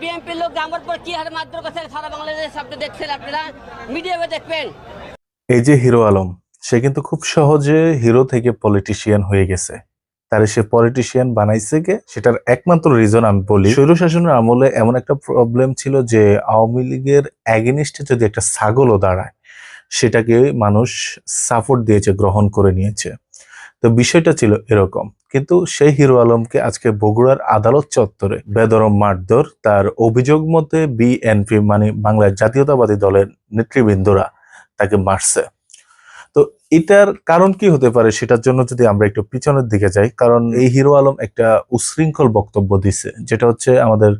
বিএনপির লোক আমার পর কি হারে মারধর করছে সারা বাংলাদেশ আপনি দেখছেন আপনারা মিডিয়াতে দেখবেন। এই যে হিরো আলম, সে কিন্তু খুব সহজে হিরো থেকে পলিটিশিয়ান হয়ে গেছে। তারে সে পলিটিশিয়ান বানাইছে কে, সেটার একমাত্র রিজন আমি বলি স্বৈর শাসনের আমলে এমন একটা প্রবলেম ছিল যে আওয়ামী লীগের অ্যাগেনিস্টে যদি একটা ছাগলও দাঁড়ায়, সেটাকে মানুষ সাপোর্ট দিয়েছে, গ্রহণ করে নিয়েছে। তো বিষয়টা ছিল এরকম। কিন্তু সেই হিরো আলমকে আজকে বগুড়ার আদালত চত্বরে বেদরম মারধর, তার অভিযোগ মতে বিএনপি মানে বাংলার জাতীয়তাবাদী দলের নেতৃবৃন্দরা তাকে মারছে। তো এটার কারণ কি হতে পারে সেটার জন্য যদি আমরা একটু পিছনের দিকে যাই, কারণ এই হিরো আলম একটা উশৃঙ্খল বক্তব্য দিছে, যেটা হচ্ছে আমাদের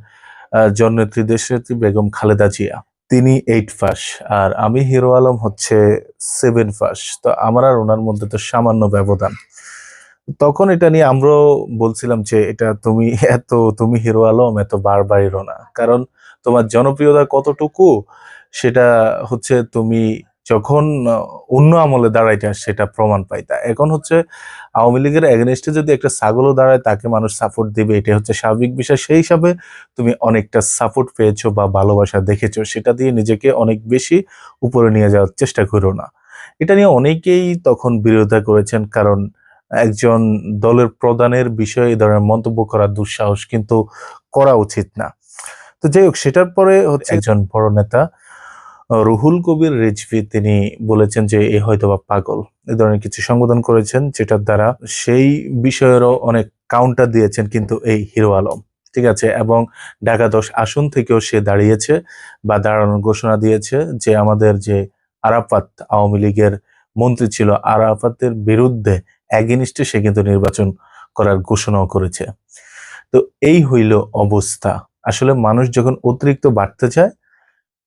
জননেত্রী দেশনেত্রী বেগম খালেদা জিয়া। তিনি এইট ফাস, আর আমি হিরো আলম হচ্ছে সেভেন ফাস। তো আমার আর ওনার মধ্যে তো সামান্য ব্যবধান। তখন এটা নিয়ে আমরাও বলছিলাম যে, এটা তুমি এত, তুমি হিরো আলম, এত বারবারিরও না। কারণ তোমার জনপ্রিয়তা কতটুকু, সেটা হচ্ছে তুমি যখন অন্য আমলে দাঁড়াইটা সেটা প্রমাণ পাইতা এখন হচ্ছে আওয়ামী লীগের এগেনস্টে যদি একটা ছাগলও দাঁড়ায়, তাকে মানুষ সাপোর্ট দিবে এটা হচ্ছে স্বাভাবিক বিষয়। সেই হিসাবে তুমি অনেকটা সাপোর্ট পেয়েছ বা ভালোবাসা দেখেছ, সেটা দিয়ে নিজেকে অনেক বেশি উপরে নিয়ে যাওয়ার চেষ্টা করো না। এটা নিয়ে অনেকেই তখন বিরোধিতা করেছেন, কারণ একজন দলের প্রধানের বিষয়ে এই ধরনের মন্তব্য করার দুঃসাহস কিন্তু করা উচিত না। তো যাই হোক, সেটার পরে হচ্ছে একজন বড় নেতা, রুহুল কবির রিজভি, তিনি বলেছেন যে এ হয়তোবা পাগল। এ ধরনের কিছু সংবোধন করেছেন, যেটার দ্বারা সেই বিষয়েরও অনেক কাউন্টার দিয়েছেন কিন্তু এই হিরো আলম। ঠিক আছে? এবং ঢাকা দশ আসন থেকেও সে দাঁড়িয়েছে বা দাঁড়ানোর ঘোষণা দিয়েছে যে আমাদের যে আরাফাত আওয়ামী লীগের মন্ত্রী ছিল, আরাফাতের বিরুদ্ধে অ্যাগেনিস্টে সে কিন্তু নির্বাচন করার ঘোষণাও করেছে। তো এই হইল অবস্থা। আসলে মানুষ যখন অতিরিক্ত বাড়তে চায়,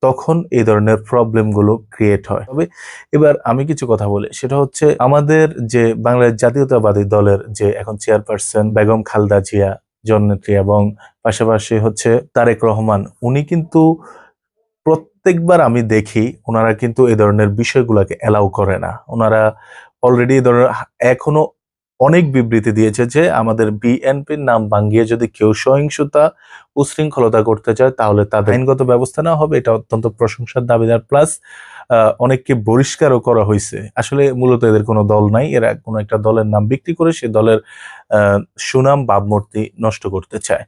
তখন এই ধরনের প্রবলেমগুলো ক্রিয়েট হয়। তবে এবার আমি কিছু কথা বলি। সেটা হচ্ছে আমাদের যে বাংলাদেশ জাতীয়তাবাদী দলের যে এখন চেয়ারপারসন বেগম খালদা জিয়া, জননেত্রী এবং পাশাপাশি হচ্ছে তারেক রহমান, উনি কিন্তু প্রত্যেকবার আমি দেখি ওনারা কিন্তু এই ধরনের বিষয়গুলোকে অ্যালাউ করে না। ওনারা অলরেডি ধরনের এখনও অনেক বিবৃতি দিয়েছে যে আমাদের বিএনপির নাম ভাঙ্গিয়ে যদি কেউ সহিংসতা, উশৃঙ্খলতা করতে চায়, তাহলে তাদের আইনগত ব্যবস্থা নেওয়া হবে। এটা অত্যন্ত প্রশংসার দাবিদার। প্লাস অনেককে বহিষ্কারও করা হয়েছে। আসলে মূলত এদের কোনো দল নাই। এরা কোনো একটা দলের নাম বিক্রি করে সে দলের সুনাম, ভাবমূর্তি নষ্ট করতে চায়।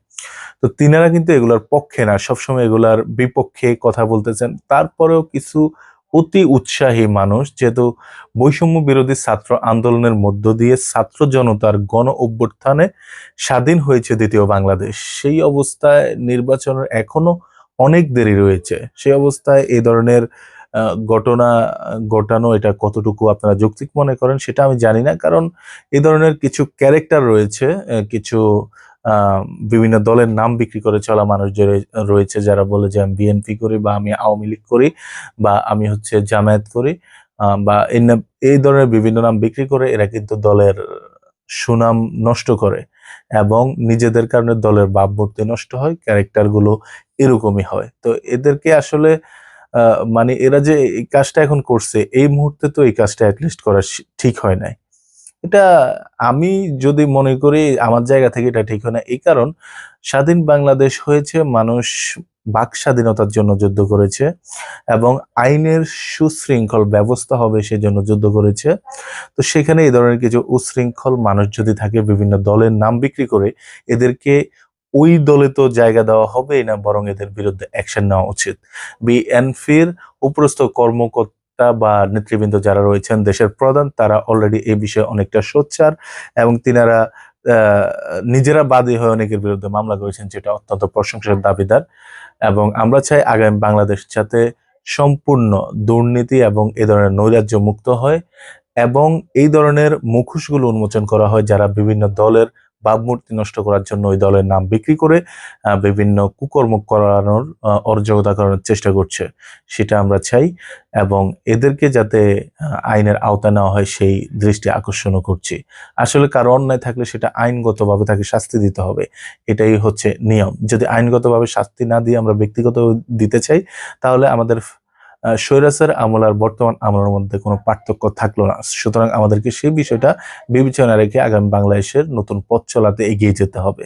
তো তিনারা কিন্তু এগুলার পক্ষে না। সবসময় এগুলার বিপক্ষে কথা বলতেছেন। তারপরেও কিছু অতি উৎসাহী মানুষ, যেহেতু বৈষম্য বিরোধী ছাত্র আন্দোলনের মধ্য দিয়ে ছাত্র জনতার গণ অভ্যুত্থানে স্বাধীন হয়েছে দ্বিতীয় বাংলাদেশ। সেই অবস্থায় নির্বাচনের এখনও অনেক দেরি রয়েছে। সেই অবস্থায় এই ধরনের ঘটনা, ঘটানো এটা কতটুকু আপনারা যৌক্তিক মনে করেন সেটা আমি জানি না, কারণ এই ধরনের কিছু ক্যারেক্টার রয়েছে কিছু বিভিন্ন দলের নাম বিক্রি করে চলা মানুষ রয়েছে যারা বলে যে আমি বিএনপি করি বা আমি আওয়ামী লীগ করি বা আমি হচ্ছে জামায়াত করি বা এই ধরনের বিভিন্ন নাম বিক্রি করে এরা কিন্তু দলের সুনাম নষ্ট করে এবং নিজেদের কারণে দলের ভাবমূর্তি নষ্ট হয় ক্যারেক্টারগুলো এরকমই হয়। তো এদেরকে আসলে মানে এরা যে এই কাজটা এখন করছে, এই মুহূর্তে তো এই কাজটা অ্যাটলিস্ট করা ঠিক হয় নাই। এটা আমি যদি মনে করি আমার জায়গা থেকে এটা ঠিক হয় না, এই কারণ স্বাধীন বাংলাদেশ হয়েছে, মানুষ বাক স্বাধীনতার জন্য যুদ্ধ করেছে এবং আইনের সুশৃঙ্খল ব্যবস্থা হবে সেজন্য যুদ্ধ করেছে। তো সেখানে এই ধরনের কিছু উশৃঙ্খল মানুষ যদি থাকে, বিভিন্ন দলের নাম বিক্রি করে, এদেরকে ওই দলে তো জায়গা দেওয়া হবেই না, বরং এদের বিরুদ্ধে অ্যাকশন নেওয়া উচিত। বিএনপির উপরস্থ কর্মকর্তা বা নেতৃবৃন্দ যারা রয়েছেন দেশের প্রধান, তারা অলরেডি এই বিষয়ে অনেকটা সোচ্চার এবং তিনারা নিজেরা বাদী হয়ে অনেকের বিরুদ্ধে মামলা করেছেন যেটা অত্যন্ত প্রশংসার দাবিদার এবং আমরা চাই আগামী বাংলাদেশ যাতে সম্পূর্ণ দুর্নীতি এবং এ ধরনের নৈরাজ্য মুক্ত হয় এবং এই ধরনের মুখোশগুলো উন্মোচন করা হয় যারা বিভিন্ন দলের ভাবমূর্তি নষ্ট করার জন্য ওই দলের নাম বিক্রি করে বিভিন্ন কুকর্ম করানোর অরাজকতা করানোর চেষ্টা করছে, সেটা আমরা চাই এবং এদেরকে যাতে আইনের আওতা নেওয়া হয় সেই দৃষ্টি আকর্ষণও করছি। আসলে কারও অন্যায় থাকলে সেটা আইনগতভাবে তাকে শাস্তি দিতে হবে, এটাই হচ্ছে নিয়ম। যদি আইনগতভাবে শাস্তি না দিয়ে আমরা ব্যক্তিগত দিতে চাই, তাহলে আমাদের স্বৈরাচার আমল আর বর্তমান আমলের মধ্যে কোনো পার্থক্য থাকল না। সুতরাং আমাদেরকে সেই বিষয়টা বিবেচনা রেখে আগামী বাংলাদেশের নতুন পথ চলাতে এগিয়ে যেতে হবে।